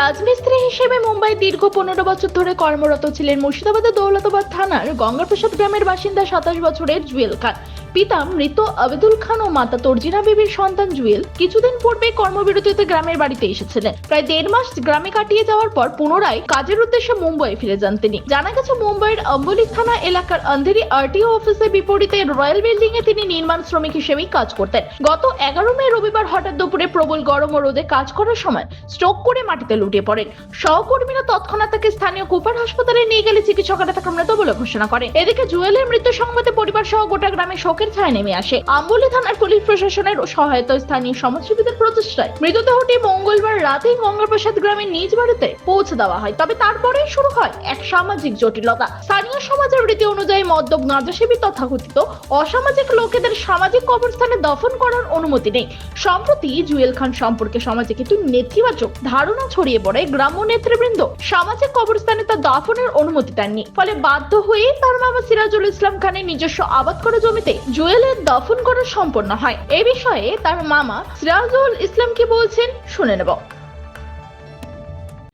রাজমিস্ত্রি হিসেবে মুম্বাই দীর্ঘ পনেরো বছর ধরে কর্মরত ছিলেন মুর্শিদাবাদের দৌলতাবাদ থানার গঙ্গাপ্রসাদ গ্রামের বাসিন্দা সাতাশ বছরের জুয়েল খান। পিতা মৃত আবেদুল খান ও মাতা তর্জিনা বিবির সন্তান জুয়েল কিছুদিন পূর্বে কর্মবিরতিতে গ্রামের বাড়িতে এসেছিলেন। প্রায় দেড় মাস গ্রামে কাটিয়ে যাওয়ার পর পুনরায় কাজের উদ্দেশ্যে মুম্বাই ফিরে যান তিনি। জানা গেছে, মুম্বাইয়ের অম্বলিক থানা এলাকার অন্ধেরি আরটিও অফিসের বিপরীতে রয়্যাল বিল্ডিং এ তিনি নির্মাণ শ্রমিক হিসেবেই কাজ করতেন। গত এগারো মে রবিবার হঠাৎ দুপুরে প্রবল গরম ও রোদে কাজ করার সময় স্ট্রোক করে মাটিতে লুটিয়ে পড়েন। সহকর্মীরা তৎক্ষণাৎ তাকে স্থানীয় কুপার হাসপাতালে নিয়ে গেলে চিকিৎসকেরা তাকে মৃত বলে ঘোষণা করে এদিকে জুয়েলের মৃত্যু সংবাদে পরিবার সহ গোটা গ্রামে শোকের ছায়া নেমে আসে। আম্বুলি থানার পুলিশ প্রশাসনের সহায়তায় স্থানীয় সমাজসেবীদের প্রচেষ্টায় মৃতদেহটি মঙ্গলবার রাতে গঙ্গাপ্রসাদ গ্রামের নিজ বাড়িতে পৌঁছে দেওয়া হয়। তবে তারপরেই শুরু হয় এক সামাজিক জটিলতা। স্থানীয় সমাজের রীতি অনুযায়ী মদ্যপ গাঁজাসেবী তথাকথিত অসামাজিক লোকেদের সামাজিক কবরস্থানে দফন করার অনুমতি নেই। সম্প্রতি জুয়েল খান সম্পর্কে সমাজে কিছু নেতিবাচক ধারণা ছড়িয়ে পড়ে। গ্রাম্য নেতৃবৃন্দ সামাজিক কবরস্থানে তার দফনের অনুমতি দেননি। ফলে বাধ্য হয়ে তার মামা সিরাজুল ইসলাম খানের নিজস্ব আবাদ করা জমিতে জুয়েলের দফন করা সম্পন্ন হয়। এ বিষয়ে তার মামা সিরাজুল ইসলাম কি বলছেন, শুনে নেব।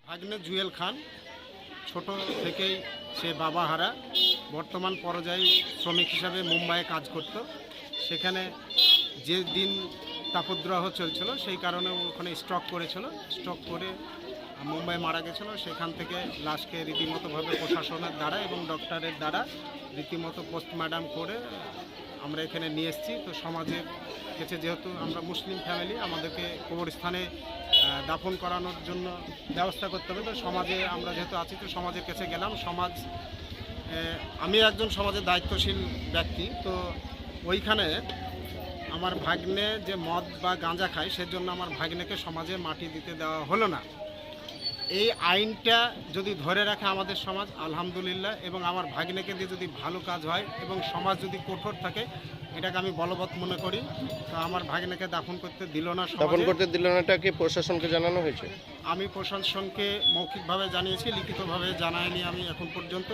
ভাগ্নে জুয়েল খান, ছোট থেকেই সে বাবা হারা, বর্তমান পর্যায়ে শ্রমিক হিসাবে মুম্বাইয়ে কাজ করত। সেখানে যে দিন তাপদ্রহ চলছিল, সেই কারণে ওখানে স্ট্রক করেছিল। স্ট্রক করে মুম্বাই মারা গেছিল। সেখান থেকে লাশকে রীতিমতোভাবে প্রশাসনের দ্বারা এবং ডক্টরের দ্বারা রীতিমতো পোস্টমার্টাম করে আমরা এখানে নিয়ে এসেছি। তো সমাজের কাছে যেহেতু আমরা মুসলিম ফ্যামিলি আমাদেরকে কবরস্থানে দাফন করানোর জন্য ব্যবস্থা করতে হবে। তো সমাজে আমরা যেহেতু আছি, তো সমাজের কাছে গেলাম। সমাজ আমি একজন সমাজের দায়িত্বশীল ব্যক্তি। তো ওইখানে আমার ভাগ্নে যে মদ বা গাঁজা খায়, সেজন্য আমার ভাগ্নেকে সমাজে মাটি দিতে দেওয়া হলো না। এই আইনটা যদি ধরে রাখে আমাদের সমাজ আলহামদুলিল্লাহ এবং আমার ভাগ্নেকে দিয়ে যদি ভালো কাজ হয় এবং সমাজ যদি কঠোর থাকে এটাকে আমি বলবৎ মনে করি। তো আমার ভাগ্নেকে দাফন করতে দিল না সমাজে। করতে দিল না এটা কি প্রশাসনকে জানানো হয়েছে? আমি প্রশাসনকে মৌখিকভাবে জানিয়েছি লিখিতভাবে জানাইনি আমি এখন পর্যন্ত।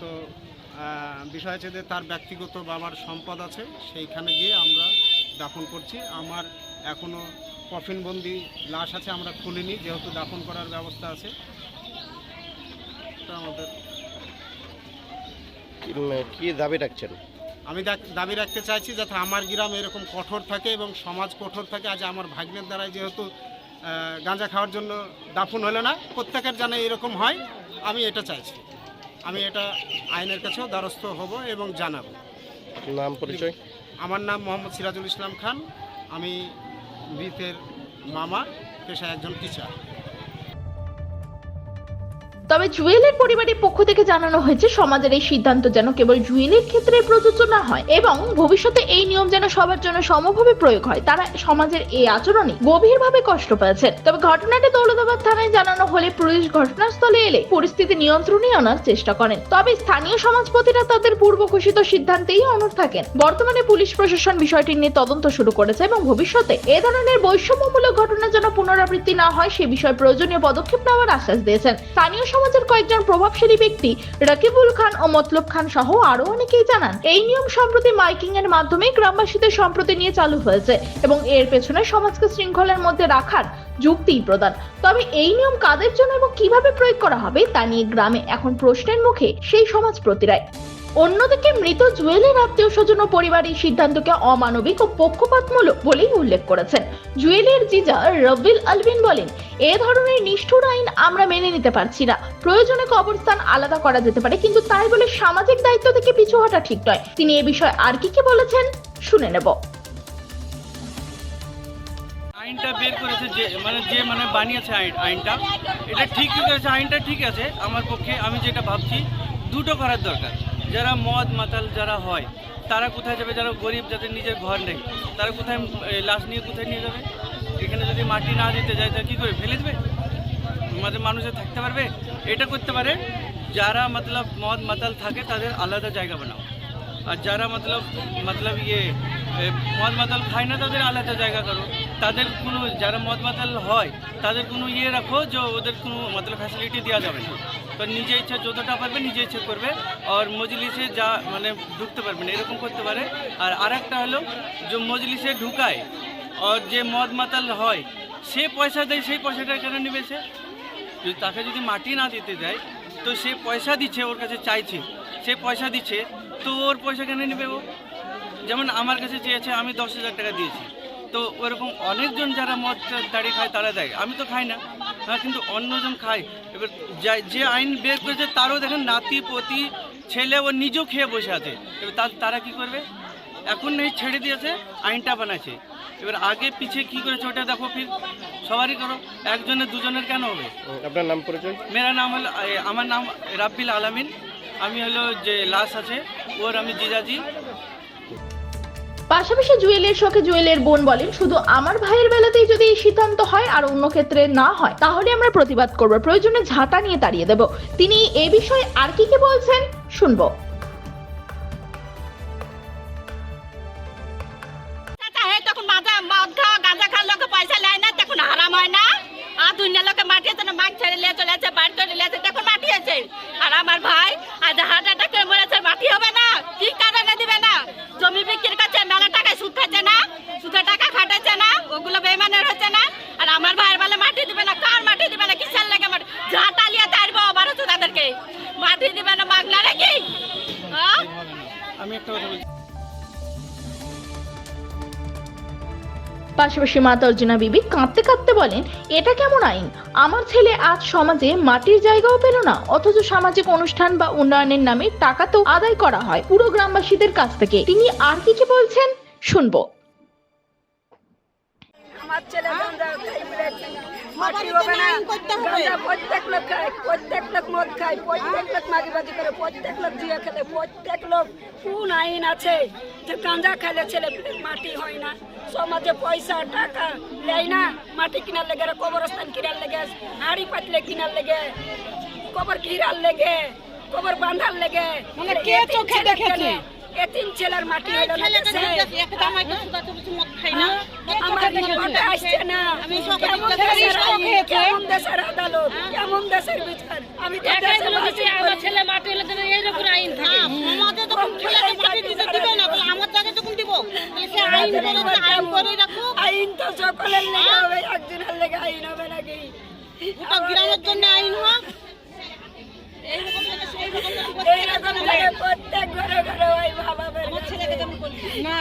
তো বিষয় হচ্ছে যে তার ব্যক্তিগত বা আমার সম্পদ আছে সেইখানে গিয়ে আমরা দাফন করছি। আমার এখনও কফিনবন্দি লাশ আছে আমরা খুলিনি যেহেতু দাফন করার ব্যবস্থা আছে। তো আমাদের কি- দাবি রাখছেন? আমি দাবি রাখতে চাইছি যাতে আমার গ্রাম এরকম কঠোর থাকে এবং সমাজ কঠোর থাকে। আজ আমার ভাগ্নের দ্বারাই যেহেতু গাঁজা খাওয়ার জন্য দাফন হলো না প্রত্যেকের জানে এরকম হয়। আমি এটা চাইছি। আমি এটা আইনের কাছেও দ্বারস্থ হব এবং জানাব। নাম পরিচয়? আমার নাম মোহাম্মদ সিরাজুল ইসলাম খান। আমি মৃতের মামা পেশায় একজন টিচার। তবে জুয়েলের পরিবারের পক্ষ থেকে জানানো হয়েছে, সমাজের এই সিদ্ধান্ত যেন কেবল জুয়েলের ক্ষেত্রে প্রযোজ্য না হয় এবং ভবিষ্যতে এই নিয়ম যেন সবার জন্য সমভাবে প্রয়োগ হয়। তারা সমাজের এই আচরণে গভীরভাবে কষ্ট পেয়েছেন তবে ঘটনাটি দৌলতাবাদ থানায় জানানো হলে পুলিশ ঘটনাস্থলে এলে পরিস্থিতি নিয়ন্ত্রণে আনার চেষ্টা করেন। তবে স্থানীয় সমাজপতিরা তাদের পূর্ব ঘোষিত সিদ্ধান্তেই অনড় থাকেন। বর্তমানে পুলিশ প্রশাসন বিষয়টি নিয়ে তদন্ত শুরু করেছে এবং ভবিষ্যতে এ ধরনের বৈষম্যমূলক ঘটনা যেন পুনরাবৃত্তি না হয়, সে বিষয়ে প্রয়োজনীয় পদক্ষেপ নেওয়ার আশ্বাস দিয়েছেন। স্থানীয় সমাজের কয়েকজন প্রভাবশালী ব্যক্তি রাকিবুল খান ও মতলব খান সহ আরও অনেকেই জানান, এই নিয়ম সম্প্রতি মাইকিং এর মাধ্যমে গ্রামবাসীদের সম্প্রতি নিয়ে চালু হয়েছে এবং এর পেছনে সমাজকে শৃঙ্খলের মধ্যে রাখার যুক্তি প্রদান তবে এই নিয়ম কাদের জন্য এবং কীভাবে প্রয়োগ করা হবে তা নিয়ে গ্রামে এখন প্রশ্নের মুখে সেই সমাজ প্রতিরায় অন্যদিকে মৃত জুয়েলের আত্মীয় স্বজন ও পরিবার এই সিদ্ধান্তকে অমানবিক ও পক্ষপাতমূলক বলেই উল্লেখ করেছেন। জুয়েলের জিজা রবিল আলবিন বলেন, এ ধরনের নিষ্ঠুর আইন আমরা মেনে নিতে পারছি না। প্রয়োজনে কবরস্থান আলাদা করা যেতে পারে, কিন্তু তাই বলে সামাজিক দায়িত্ব থেকে পিছু হটা ঠিক নয়। তিনি এ বিষয়ে আর কি কি বলেছেন, শুনে নেব। আইনটা বের করেছে যে মানে যে মানে বানিয়েছে আইন, আইনটা। এটা ঠিক করেছে, আইনটা ঠিক আছে আমার পক্ষে, আমি যেটা ভাবছি, দুটো করার দরকার। যারা মদ মাতাল যারা হয়, তারা কোথায় যাবে? যারা গরিব, যাদের নিজের ঘর নেই, তারা কোথায় লাশ নিয়ে কোথায় নিয়ে যাবে? এখানে যদি মাটি না দিতে যায় তাহলে কী করে? ফেলে দেবে? আমাদের মানুষে থাকতে পারবে? এটা করতে পারে, যারা মতলব মদ মাতাল থাকে, তাদের আলাদা জায়গা বানাও। আর যারা মতলব মতলব ইয়ে মদ মাতাল খায় না, তাদের আলাদা জায়গা করো। তাদের কোনো, যারা মদ মাতাল হয়, তাদের কোনো ইয়ে রাখো, যে ওদের কোনো মতলব ফ্যাসিলিটি দেওয়া যাবে না। তো নিজে ইচ্ছা যতটা পারবে, নিজে ইচ্ছে করবে আর মজলিসে যা মানে ঢুকতে পারবে না, এরকম করতে পারে। আর আরেকটা হলো যে মজলিসে ঢুকায় আর যে মদ মাতাল হয়, সে পয়সা দেয়, সেই পয়সাটা কেন নেবে সে? যদি তাকে যদি মাটি না দিতে দেয়, তো সে পয়সা দিচ্ছে, ওর কাছে চাইছে, সে পয়সা দিচ্ছে, তো ওর পয়সা কেন নেবে ও? যেমন আমার কাছে চেয়েছে, আমি দশ হাজার টাকা দিয়েছি। তো ওরকম অনেকজন যারা মদ দাঁড়িয়ে খায় তারা দেয়। আমি তো খাই না। হ্যাঁ কিন্তু অন্যজন খায়। এবার যা- যে আইন বের করেছে তারও দেখেন নাতি পতি ছেলে ও নিজেও খেয়ে বসে আছে। এবার তারা কি করবে? এখন নেই ছেড়ে দিয়েছে আইনটা বানাচ্ছে এবার আগে পিছিয়ে কি করেছে ওটা দেখো ফির। সবারই করো। একজনের দুজনের কেন হবে? আপনার নাম পরিচয়? মেরা নাম হলো আমার নাম রাব্বিল আলামিন। আমি হলো যে লাশ আছে ওর আমি জিজাজি। পাশাপাশি জুয়েলের শোকে জুয়েলের বোন বলেন, শুধু আমার ভাইয়ের বেলাতেই যদি এই সিদ্ধান্ত হয় আর অন্য ক্ষেত্রে না হয়, তাহলে আমরা প্রতিবাদ করব, প্রয়োজনে ঝাঁটা নিয়ে তাড়িয়ে দেব। তিনি এ বিষয়ে আর কি কি বলছেন, শুনব। আর আমার তখন পাশাপাশি মা তর্জনা বিবি কাঁদতে কাঁদতে বলেন, এটা কেমন আইন? আমার ছেলে আজ সমাজে মাটির জায়গাও পেল না, অথচ সামাজিক অনুষ্ঠান বা উন্নয়নের নামে টাকা তো আদায় করা হয় পুরো গ্রামবাসীদের কাছ থেকে। তিনি আর কি কি বলছেন? শুনব। আমার ছেলে মাটি হবে না। প্রত্যেক লোক খায় প্রত্যেক লোক মদ খায় প্রত্যেক লোক মাগিবাজি করে প্রত্যেক লোক জুয়া খেলে প্রত্যেক লোক কোন আইন আছে যে গাঁজা খাইলে ছেলে মাটি হয় না? সমাজে পয়সা টাকা না। মাটি কিনার লেগে কবরস্থান কিনার লেগে হাড়ি পাতলে কিনার লেগে কবর ঘিরার লেগে কবর বাঁধার লেগে। মানে কে চোখে দেখেছে? এতিম ছেলের মাটি হলো না। হ্যাঁ? আমার রিপোর্টে আসছে না। কেমন দেশের আইন, আদালত? কেমন দেশের বিচার? আমি তো দেশে বাস করি। ছেলে মাটি হলে তো এইরকম আইন থাকে। আমাদের যখন ছেলেকে মাটি দিতে দিবে না তাহলে আমার জায়গায় যখন দিব? সে আইন করে আইন করে রাখো আইন তো সকলের লেগে হবে একজনের লেগে আইন হবে নাকি? গোটা গ্রামের জন্য আইন হোক। এইরকম প্রত্যেক ঘরে ঘরে ওই বাবা বের ছেলেকে যেমন না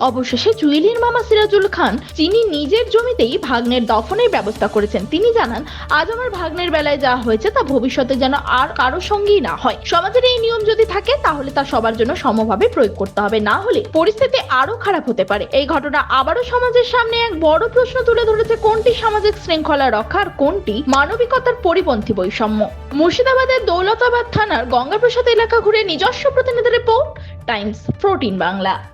অবশেষে জুয়েলির মামা সিরাজুল খান তিনি নিজের জমিতেই ভাগ্নের দফনের ব্যবস্থা করেছেন, তিনি জানান, আজ আমার ভাগ্নের বেলায় যা হয়েছে তা ভবিষ্যতে যেন আর কারও সঙ্গেই না হয়। সমাজের এই নিয়ম যদি থাকে, তাহলে তা সবার জন্য সমভাবে প্রয়োগ করতে হবে। না হলে পরিস্থিতি আরও খারাপ হতে পারে। এই ঘটনা আবারও সমাজের সামনে এক বড় প্রশ্ন তুলে ধরেছে, কোনটি সামাজিক শৃঙ্খলা রক্ষা আর কোনটি মানবিকতার পরিপন্থী বৈষম্য? মুর্শিদাবাদের দৌলতাবাদ থানার গঙ্গাপ্রসাদ এলাকা ঘুরে নিজস্ব প্রতিনিধি রিপোর্ট, টাইমস প্রোটিন বাংলা।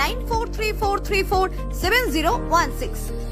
9434347016.